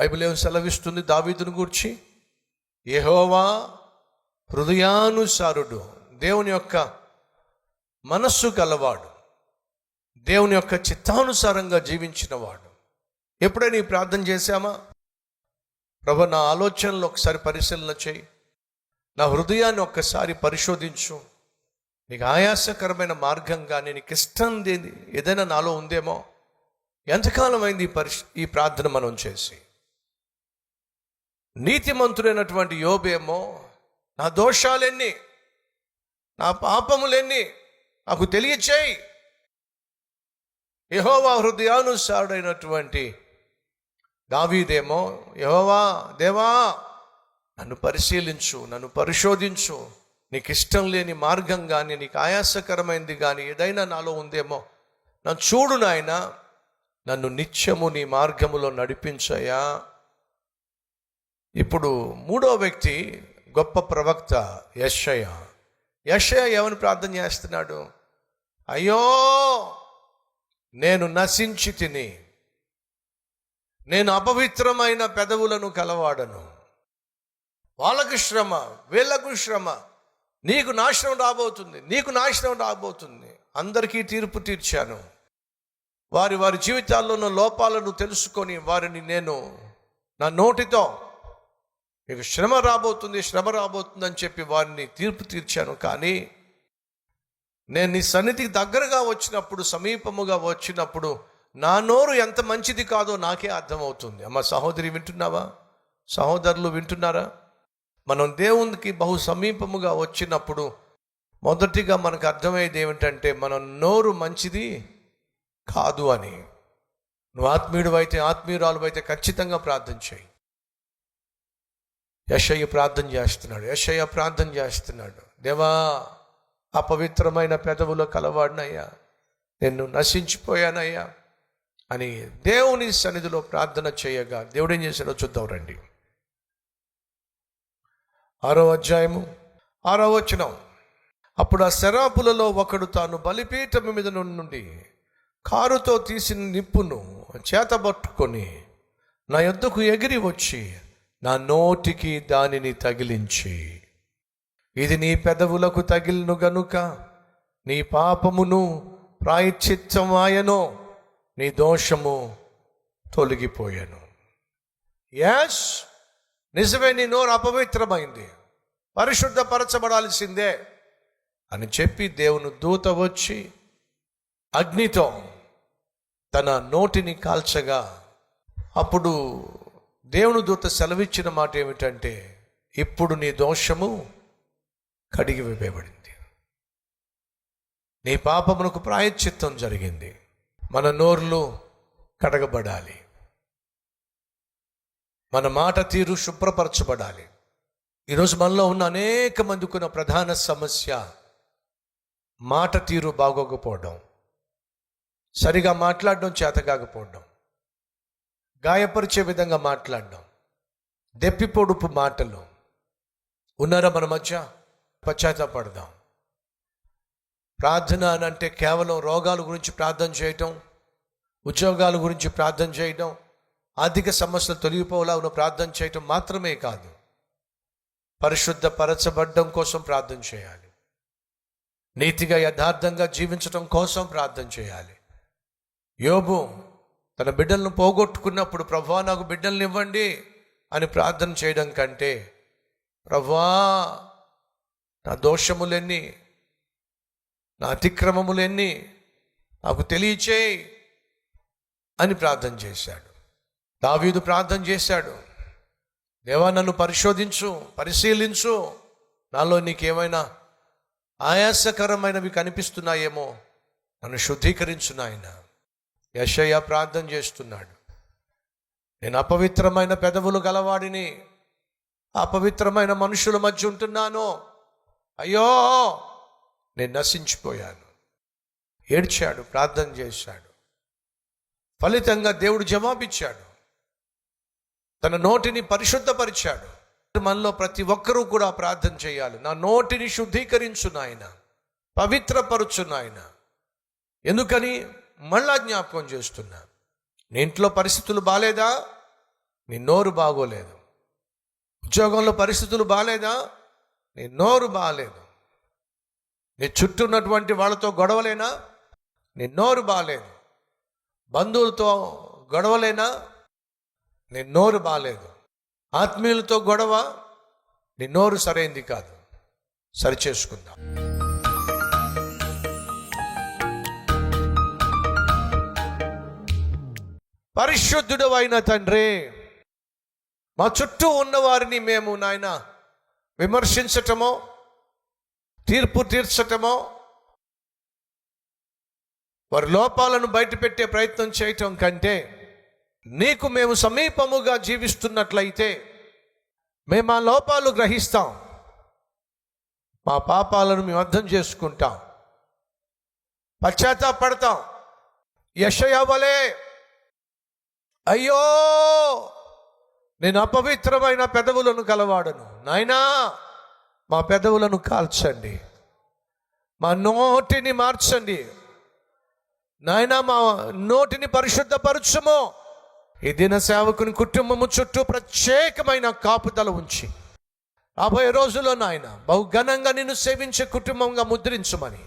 Bible ఏం సెలవిస్తుంది దావీదును గూర్చి? యెహోవా హృదయానుసారుడు దేవుని యొక్క మనస్సు గలవాడు దేవుని యొక్క చిత్తానుసారంగా జీవించినవాడు. ఎప్పుడైనా ఈ ప్రార్థన చేశామా? ప్రభు నా ఆలోచనలు ఒకసారి పరిశీలన చేయి. నా హృదయాన్ని ఒక్కసారి పరిశోధించు. నీకు ఆయాసకరమైన మార్గంగా నేను ఇష్టం ఏదైనా నాలో ఉందేమో? ఎంతకాలం అయింది ఈ పరిశ్ ఈ ప్రార్థన మనం చేసి? నీతిమంతుడైనటువంటి యోబేమో నా దోషాలెన్ని నా పాపములెన్ని నాకు తెలియచేయి. యహోవా హృదయానుసారుడైనటువంటి దావీదేమో యహోవా దేవా నన్ను పరిశీలించు నన్ను పరిశోధించు. నీకు ఇష్టం లేని మార్గం కానీ నీకు ఆయాసకరమైంది కానీ ఏదైనా నాలో ఉందేమో నన్ను చూడు నాయన. నన్ను నిత్యము నీ మార్గములో నడిపించయా ఇప్పుడు మూడో వ్యక్తి గొప్ప ప్రవక్త యశయ యశయ ఏమని ప్రార్థన చేస్తున్నాడు? అయ్యో నేను నశించి తిని నేను అపవిత్రమైన పెదవులను కలవాడను. వాళ్ళకు శ్రమ వీళ్ళకు శ్రమ. నీకు నాశనం రాబోతుంది నీకు నాశనం రాబోతుంది. అందరికీ తీర్పు తీర్చాను. వారి వారి జీవితాల్లో ఉన్న లోపాలను తెలుసుకొని వారిని నేను నా నోటితో మీకు శ్రమ రాబోతుంది శ్రమ రాబోతుంది అని చెప్పి వారిని తీర్పు తీర్చాను. కానీ నేను నీ సన్నిధికి దగ్గరగా వచ్చినప్పుడు సమీపముగా వచ్చినప్పుడు నా నోరు ఎంత మంచిది కాదో నాకే అర్థమవుతుంది. అమ్మ సహోదరి వింటున్నావా? సహోదరులు వింటున్నారా? మనం దేవునికి బహు సమీపముగా వచ్చినప్పుడు మొదటిగా మనకు అర్థమయ్యేది ఏమిటంటే మన నోరు మంచిది కాదు అని. నువ్వు ఆత్మీయుడు అయితే ఆత్మీయురాలు అయితే ఖచ్చితంగా ప్రార్థన చేయి. యశయ్య ప్రార్థన చేస్తున్నాడు యశయ్య ప్రార్థన చేస్తున్నాడు. దేవా అపవిత్రమైన పెదవులో కలవాడినయ్యా నిన్ను నశించిపోయానయ్యా అని దేవుని సన్నిధిలో ప్రార్థన చేయగా దేవుడు ఏం చేశాడో చూద్దాం రండి. ఆరో అధ్యాయము ఆరో వచనం. అప్పుడు ఆ శరాపులలో ఒకడు తాను బలిపీఠం మీద నుండి కారుతో తీసిన నిప్పును చేతబట్టుకొని నా యొద్దకు ఎగిరి వచ్చి నా నోటికి దానిని తగిలించి. ఇది నీ పెదవులకు తగిలిను గనుక నీ పాపమును ప్రాయశ్చిత్తమాయనో నీ దోషము తొలగిపోయాను. యాస్ నిజమే నీ నోరు అపవిత్రమైంది పరిశుద్ధపరచబడాల్సిందే అని చెప్పి దేవుని దూత వచ్చి అగ్నితో తన నోటిని కాల్చగా అప్పుడు దేవుని దూత సెలవిచ్చిన మాట ఏమిటంటే ఇప్పుడు నీ దోషము కడిగి వేయబడింది. నీ పాపమునకు ప్రాయశ్చిత్తం జరిగింది. మన నోర్లు కడగబడాలి. మన మాట తీరు శుభ్రపరచబడాలి. ఈరోజు మనలో ఉన్న అనేక మందికి ఉన్న ప్రధాన సమస్య మాట తీరు బాగోకపోవడం. సరిగా మాట్లాడడం చేతకాకపోవడం గాయపరిచే విధంగా మాట్లాడడం దెప్పి పొడుపు మాటలు. ఉన్నారా మన మధ్య? పశ్చాత్తాపడదాం ప్రార్థన అని అంటే కేవలం రోగాల గురించి ప్రార్థన చేయటం ఉద్యోగాల గురించి ప్రార్థన చేయడం ఆర్థిక సమస్యలు తొలగిపోలా ఉన్న ప్రార్థన చేయటం మాత్రమే కాదు. పరిశుద్ధ పరచబడ్డం కోసం ప్రార్థన చేయాలి. నీతిగా యథార్థంగా జీవించడం కోసం ప్రార్థన చేయాలి. యోబు తన బిడ్డలను పోగొట్టుకున్నప్పుడు ప్రభా నాకు బిడ్డలను ఇవ్వండి అని ప్రార్థన చేయడం కంటే ప్రభా నా దోషములెన్ని నా అతిక్రమములెన్ని నాకు తెలియచేయి అని ప్రార్థన చేశాడు. దావీదు ప్రార్థన చేశాడు. దేవా నన్ను పరిశోధించు పరిశీలించు. నాలో నీకేమైనా ఆయాసకరమైనవి కనిపిస్తున్నాయేమో నన్ను శుద్ధీకరించునాయన యశయ్య ప్రార్థన చేస్తున్నాడు. నేను అపవిత్రమైన పెదవులు గలవాడిని అపవిత్రమైన మనుషుల మధ్య ఉంటున్నాను. అయ్యో నేను నశించిపోయాను. ఏడ్చాడు ప్రార్థన చేశాడు. ఫలితంగా దేవుడు జవాబిచ్చాడు. తన నోటిని పరిశుద్ధపరిచాడు. మనలో ప్రతి ఒక్కరూ కూడా ప్రార్థన చేయాలి. నా నోటిని శుద్ధీకరించు నాయన. పవిత్రపరచు నాయన. ఎందుకని? మళ్ళా జ్ఞాపకం చేస్తున్నా. నీ ఇంట్లో పరిస్థితులు బాగాలేదా నీ నోరు బాగోలేదు. ఉద్యోగంలో పరిస్థితులు బాగాలేదా నీ నోరు బాగాలేదు నీ చుట్టూ ఉన్నటువంటి వాళ్ళతో గొడవలేనా? నీ నోరు బాగాలేదు బంధువులతో గొడవలేనా? నీ నోరు బాగాలేదు ఆత్మీయులతో గొడవ? నీ నోరు సరైంది కాదు. సరి పరిశుద్ధుడు అయిన తండ్రి. మా చుట్టూ ఉన్నవారిని మేము నాయన విమర్శించటమో తీర్పు తీర్చటమో వారి లోపాలను బయటపెట్టే ప్రయత్నం చేయటం కంటే నీకు మేము సమీపముగా జీవిస్తున్నట్లయితే మేము ఆ లోపాలు గ్రహిస్తాం. మా పాపాలను మేము అర్థం చేసుకుంటాం. పశ్చాత్తాపడతాం. యశయవలే అయ్యో నేను అపవిత్రమైన పెదవులను కలవాడను. నాయనా మా పెదవులను కాల్చండి. మా నోటిని మార్చండి. నాయనా మా నోటిని పరిశుద్ధపరచము. ఈ దిన సేవకుని కుటుంబము చుట్టూ ప్రత్యేకమైన కాపుదల ఉంచి. రాబోయే రోజుల్లో నాయన బహుఘనంగా నిన్ను సేవించే కుటుంబంగా ముద్రించమని.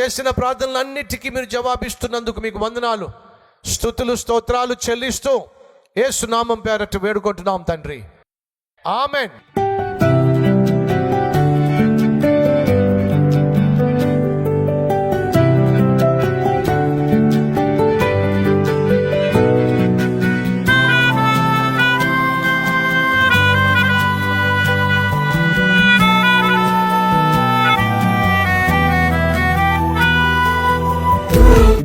చేసిన ప్రార్థనలన్నిటికీ మీరు జవాబిస్తున్నందుకు మీకు వందనాలు. స్థుతులు స్తోత్రాలు చెల్లిస్తూ ఏ సునామం పేరట్టు వేడుకుంటున్నాం తండ్రి. ఆమెన్.